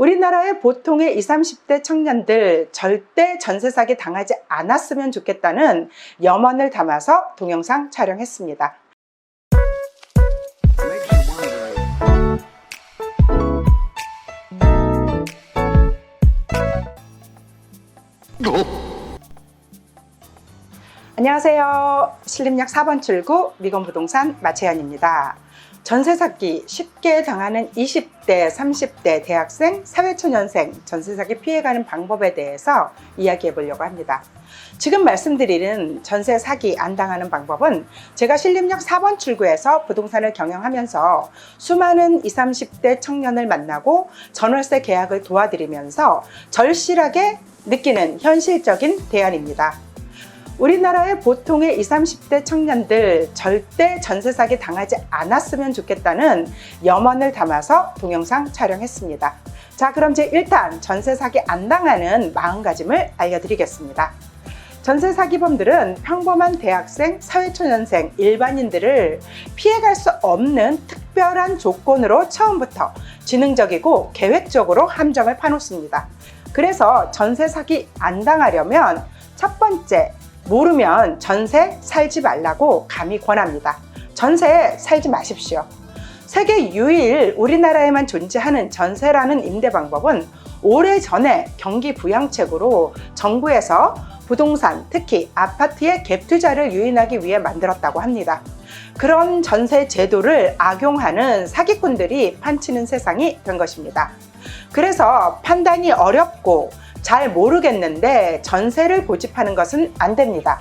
우리나라의 보통의 20, 30대 청년들 절대 전세 사기 당하지 않았으면 좋겠다는 염원을 담아서 동영상 촬영했습니다. 안녕하세요. 신림역 4번 출구 미건부동산 마채연입니다. 전세 사기 쉽게 당하는 20대, 30대 대학생, 사회초년생 전세 사기 피해가는 방법에 대해서 이야기해 보려고 합니다. 지금 말씀드리는 전세 사기 안 당하는 방법은 제가 신림역 4번 출구에서 부동산을 경영하면서 수많은 20, 30대 청년을 만나고 전월세 계약을 도와드리면서 절실하게 느끼는 현실적인 대안입니다. 우리나라의 보통의 20, 30대 청년들 절대 전세 사기 당하지 않았으면 좋겠다는 염원을 담아서 동영상 촬영했습니다. 자, 그럼 제 1탄 전세 사기 안 당하는 마음가짐을 알려드리겠습니다. 전세 사기범들은 평범한 대학생, 사회초년생, 일반인들을 피해갈 수 없는 특별한 조건으로 처음부터 지능적이고 계획적으로 함정을 파놓습니다. 그래서 전세 사기 안 당하려면 첫 번째, 모르면 전세 살지 말라고 감히 권합니다. 전세 살지 마십시오. 세계 유일 우리나라에만 존재하는 전세라는 임대 방법은 오래전에 경기 부양책으로 정부에서 부동산, 특히 아파트의 갭 투자를 유인하기 위해 만들었다고 합니다. 그런 전세 제도를 악용하는 사기꾼들이 판치는 세상이 된 것입니다. 그래서 판단이 어렵고 잘 모르겠는데 전세를 고집하는 것은 안 됩니다.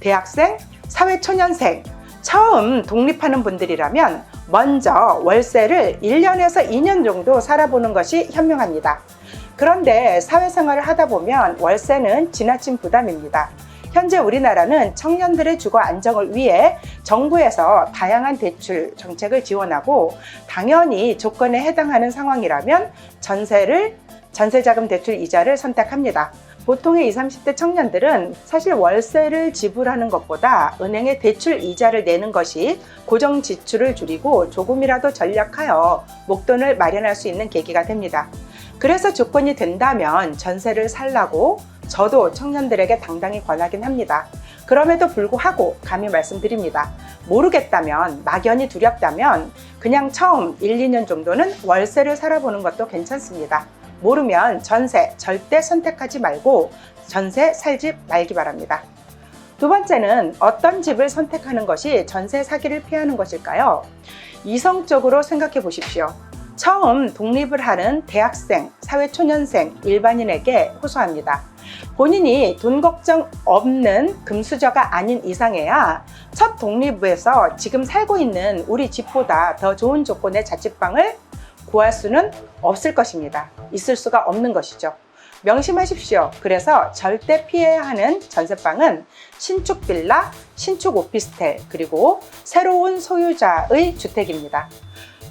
대학생, 사회초년생, 처음 독립하는 분들이라면 먼저 월세를 1년에서 2년 정도 살아보는 것이 현명합니다. 그런데 사회생활을 하다 보면 월세는 지나친 부담입니다. 현재 우리나라는 청년들의 주거 안정을 위해 정부에서 다양한 대출 정책을 지원하고 당연히 조건에 해당하는 상황이라면 전세를 전세자금 대출 이자를 선택합니다. 보통의 20, 30대 청년들은 사실 월세를 지불하는 것보다 은행에 대출 이자를 내는 것이 고정 지출을 줄이고 조금이라도 전략하여 목돈을 마련할 수 있는 계기가 됩니다. 그래서 조건이 된다면 전세를 살라고 저도 청년들에게 당당히 권하긴 합니다. 그럼에도 불구하고 감히 말씀드립니다. 모르겠다면, 막연히 두렵다면 그냥 처음 1, 2년 정도는 월세를 살아보는 것도 괜찮습니다. 모르면 전세 절대 선택하지 말고 전세 살지 말기 바랍니다. 두 번째는 어떤 집을 선택하는 것이 전세 사기를 피하는 것일까요? 이성적으로 생각해 보십시오. 처음 독립을 하는 대학생, 사회초년생, 일반인에게 호소합니다. 본인이 돈 걱정 없는 금수저가 아닌 이상해야 첫 독립부에서 지금 살고 있는 우리 집보다 더 좋은 조건의 자취방을 구할 수는 없을 것입니다. 있을 수가 없는 것이죠. 명심하십시오. 그래서 절대 피해야 하는 전세방은 신축 빌라, 신축 오피스텔, 그리고 새로운 소유자의 주택입니다.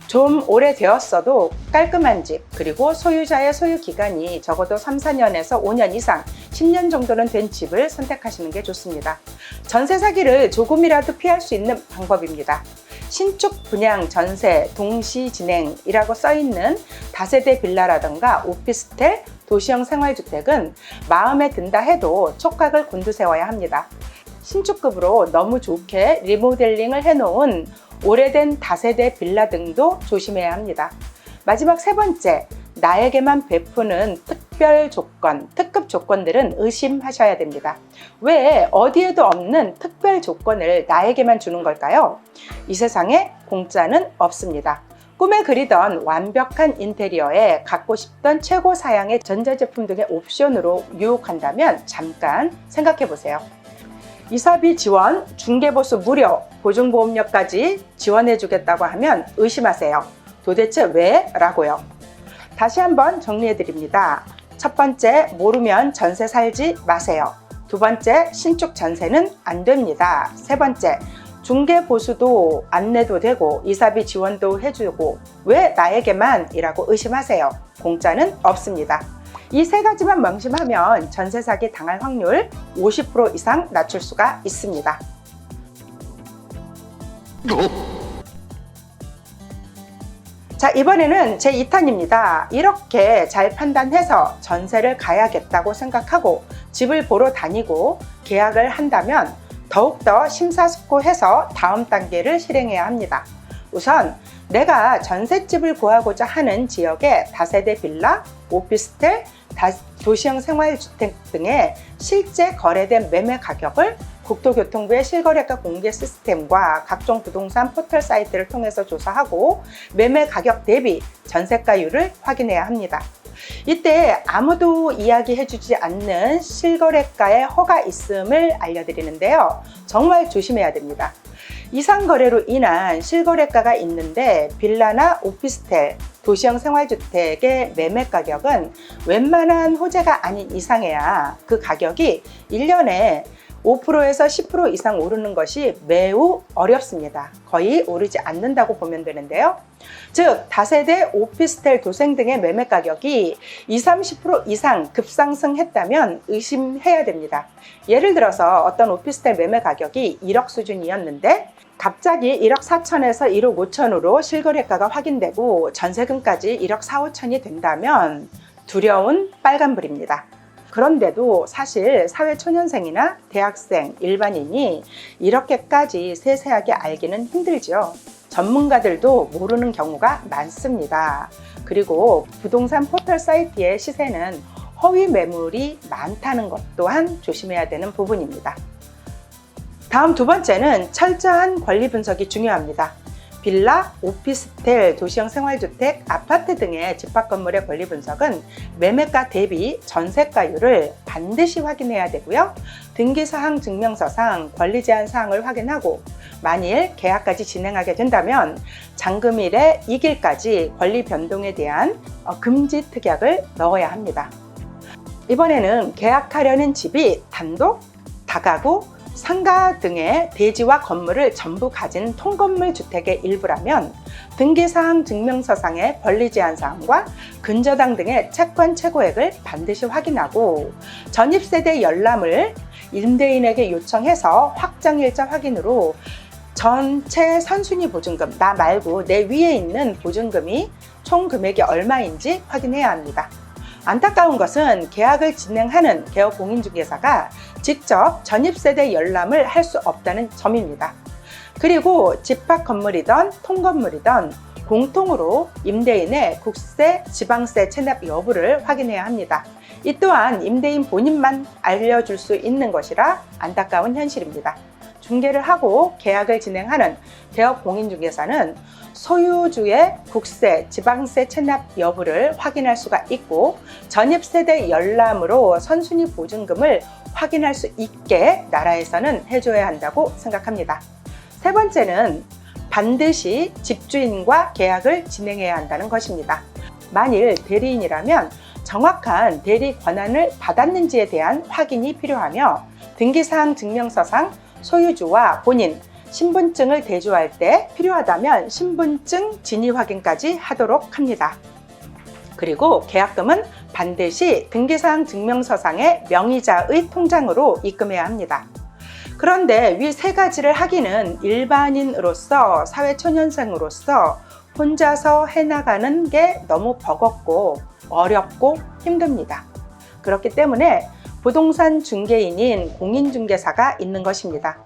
좀 오래되었어도 깔끔한 집, 그리고 소유자의 소유 기간이 적어도 3, 4년에서 5년 이상, 10년 정도는 된 집을 선택하시는 게 좋습니다. 전세 사기를 조금이라도 피할 수 있는 방법입니다. 신축 분양 전세 동시 진행이라고 써 있는 다세대 빌라라든가 오피스텔, 도시형 생활주택은 마음에 든다 해도 촉각을 곤두세워야 합니다. 신축급으로 너무 좋게 리모델링을 해놓은 오래된 다세대 빌라 등도 조심해야 합니다. 마지막 세 번째, 나에게만 베푸는 특별 조건, 특급 조건들은 의심하셔야 됩니다. 왜 어디에도 없는 특별 조건을 나에게만 주는 걸까요? 이 세상에 공짜는 없습니다. 꿈에 그리던 완벽한 인테리어에 갖고 싶던 최고 사양의 전자제품 등의 옵션으로 유혹한다면 잠깐 생각해 보세요. 이사비 지원, 중개보수 무료, 보증보험료까지 지원해 주겠다고 하면 의심하세요. 도대체 왜? 라고요. 다시 한번 정리해 드립니다. 첫 번째, 모르면 전세 살지 마세요. 두 번째, 신축 전세는 안 됩니다. 세 번째, 중개 보수도 안 내도 되고 이사비 지원도 해주고 왜 나에게만 이라고 의심하세요. 공짜는 없습니다. 이 세 가지만 명심하면 전세 사기 당할 확률 50% 이상 낮출 수가 있습니다. 자, 이번에는 제 2탄입니다. 이렇게 잘 판단해서 전세를 가야겠다고 생각하고 집을 보러 다니고 계약을 한다면 더욱더 심사숙고해서 다음 단계를 실행해야 합니다. 우선 내가 전셋집을 구하고자 하는 지역의 다세대 빌라, 오피스텔, 다- 도시형 생활주택 등의 실제 거래된 매매 가격을 국토교통부의 실거래가 공개 시스템과 각종 부동산 포털 사이트를 통해서 조사하고 매매 가격 대비 전세가율을 확인해야 합니다. 이때 아무도 이야기해주지 않는 실거래가의 허가 있음을 알려드리는데요. 정말 조심해야 됩니다. 이상 거래로 인한 실거래가가 있는데 빌라나 오피스텔, 도시형 생활주택의 매매 가격은 웬만한 호재가 아닌 이상해야 그 가격이 1년에 5%에서 10% 이상 오르는 것이 매우 어렵습니다. 거의 오르지 않는다고 보면 되는데요. 즉, 다세대 오피스텔 도생 등의 매매 가격이 20, 30% 이상 급상승했다면 의심해야 됩니다. 예를 들어서 어떤 오피스텔 매매 가격이 1억 수준이었는데 갑자기 1억 4천에서 1억 5천으로 실거래가가 확인되고 전세금까지 1억 4, 5천이 된다면 두려운 빨간불입니다. 그런데도 사실 사회초년생이나 대학생, 일반인이 이렇게까지 세세하게 알기는 힘들죠. 전문가들도 모르는 경우가 많습니다. 그리고 부동산 포털 사이트의 시세는 허위 매물이 많다는 것 또한 조심해야 되는 부분입니다. 다음 두 번째는 철저한 권리 분석이 중요합니다. 빌라, 오피스텔, 도시형 생활주택, 아파트 등의 집합 건물의 권리 분석은 매매가 대비 전세가율을 반드시 확인해야 되고요. 등기사항 증명서상 권리 제한 사항을 확인하고 만일 계약까지 진행하게 된다면 잔금일에 이길까지 권리 변동에 대한 어, 금지 특약을 넣어야 합니다. 이번에는 계약하려는 집이 단독, 다가구, 상가 등의 대지와 건물을 전부 가진 통건물 주택의 일부라면 등기사항 증명서상의 권리 제한 사항과 근저당 등의 채권 최고액을 반드시 확인하고 전입세대 열람을 임대인에게 요청해서 확정일자 확인으로 전체 선순위 보증금, 나 말고 내 위에 있는 보증금이 총 금액이 얼마인지 확인해야 합니다. 안타까운 것은 계약을 진행하는 개업 공인중개사가 직접 전입세대 열람을 할 수 없다는 점입니다. 그리고 집합 건물이던 통건물이던 공통으로 임대인의 국세, 지방세 체납 여부를 확인해야 합니다. 이 또한 임대인 본인만 알려줄 수 있는 것이라 안타까운 현실입니다. 중개를 하고 계약을 진행하는 개업 공인중개사는 소유주의 국세, 지방세 체납 여부를 확인할 수가 있고 전입세대 열람으로 선순위 보증금을 확인할 수 있게 나라에서는 해줘야 한다고 생각합니다. 세 번째는 반드시 집주인과 계약을 진행해야 한다는 것입니다. 만일 대리인이라면 정확한 대리 권한을 받았는지에 대한 확인이 필요하며 등기사항 증명서상 소유주와 본인, 신분증을 대조할 때 필요하다면 신분증 진위 확인까지 하도록 합니다. 그리고 계약금은 반드시 등기사항 증명서상의 명의자의 통장으로 입금해야 합니다. 그런데 위 세 가지를 하기는 일반인으로서 사회초년생으로서 혼자서 해나가는 게 너무 버겁고 어렵고 힘듭니다. 그렇기 때문에 부동산 중개인인 공인중개사가 있는 것입니다.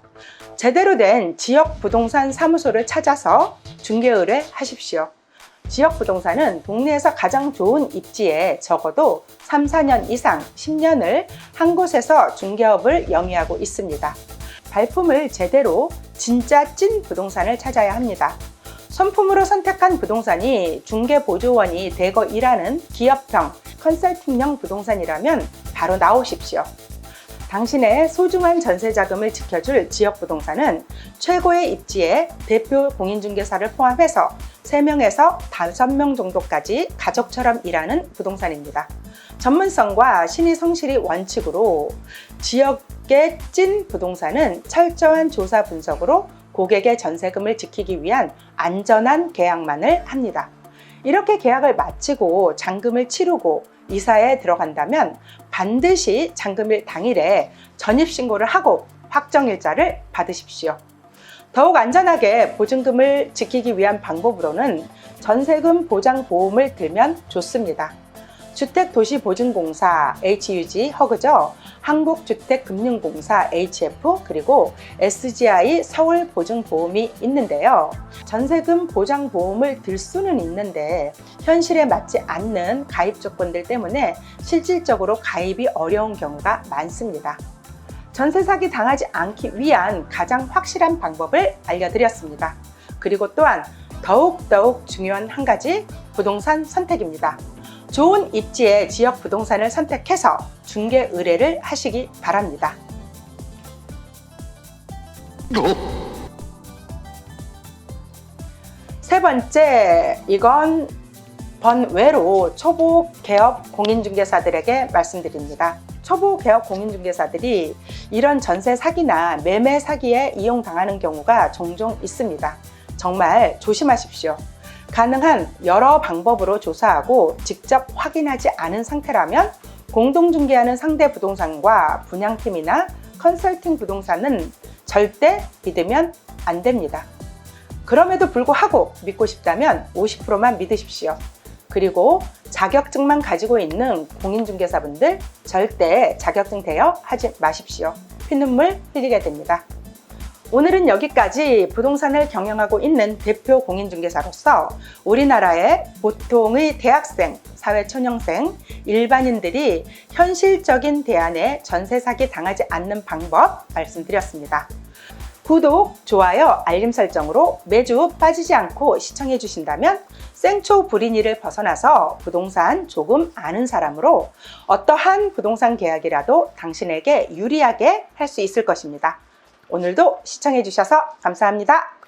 제대로 된 지역 부동산 사무소를 찾아서 중개 의뢰 하십시오. 지역 부동산은 동네에서 가장 좋은 입지에 적어도 3, 4년 이상 10년을 한 곳에서 중개업을 영위하고 있습니다. 발품을 제대로 진짜 찐 부동산을 찾아야 합니다. 손품으로 선택한 부동산이 중개보조원이 대거 일하는 기업형 컨설팅형 부동산이라면 바로 나오십시오. 당신의 소중한 전세 자금을 지켜줄 지역 부동산은 최고의 입지에 대표 공인중개사를 포함해서 3명에서 5명 정도까지 가족처럼 일하는 부동산입니다. 전문성과 신의 성실이 원칙으로 지역의 찐 부동산은 철저한 조사 분석으로 고객의 전세금을 지키기 위한 안전한 계약만을 합니다. 이렇게 계약을 마치고 잔금을 치르고 이사에 들어간다면 반드시 잔금일 당일에 전입신고를 하고 확정일자를 받으십시오. 더욱 안전하게 보증금을 지키기 위한 방법으로는 전세금 보장 보험을 들면 좋습니다. 주택도시보증공사 HUG 허그죠. 한국주택금융공사 HF 그리고 SGI 서울보증보험이 있는데요. 전세금 보장보험을 들 수는 있는데 현실에 맞지 않는 가입 조건들 때문에 실질적으로 가입이 어려운 경우가 많습니다. 전세 사기 당하지 않기 위한 가장 확실한 방법을 알려드렸습니다. 그리고 또한 더욱더욱 중요한 한 가지 부동산 선택입니다. 좋은 입지의 지역 부동산을 선택해서 중개 의뢰를 하시기 바랍니다. 세 번째, 이건 번외로 초보 개업 공인중개사들에게 말씀드립니다. 초보 개업 공인중개사들이 이런 전세 사기나 매매 사기에 이용당하는 경우가 종종 있습니다. 정말 조심하십시오. 가능한 여러 방법으로 조사하고 직접 확인하지 않은 상태라면 공동중개하는 상대 부동산과 분양팀이나 컨설팅 부동산은 절대 믿으면 안 됩니다. 그럼에도 불구하고 믿고 싶다면 50%만 믿으십시오. 그리고 자격증만 가지고 있는 공인중개사분들 절대 자격증 대여 하지 마십시오. 피눈물 흘리게 됩니다. 오늘은 여기까지 부동산을 경영하고 있는 대표 공인중개사로서 우리나라의 보통의 대학생, 사회초년생, 일반인들이 현실적인 대안에 전세 사기 당하지 않는 방법 말씀드렸습니다. 구독, 좋아요, 알림 설정으로 매주 빠지지 않고 시청해 주신다면 생초 불인이를 벗어나서 부동산 조금 아는 사람으로 어떠한 부동산 계약이라도 당신에게 유리하게 할 수 있을 것입니다. 오늘도 시청해 주셔서 감사합니다.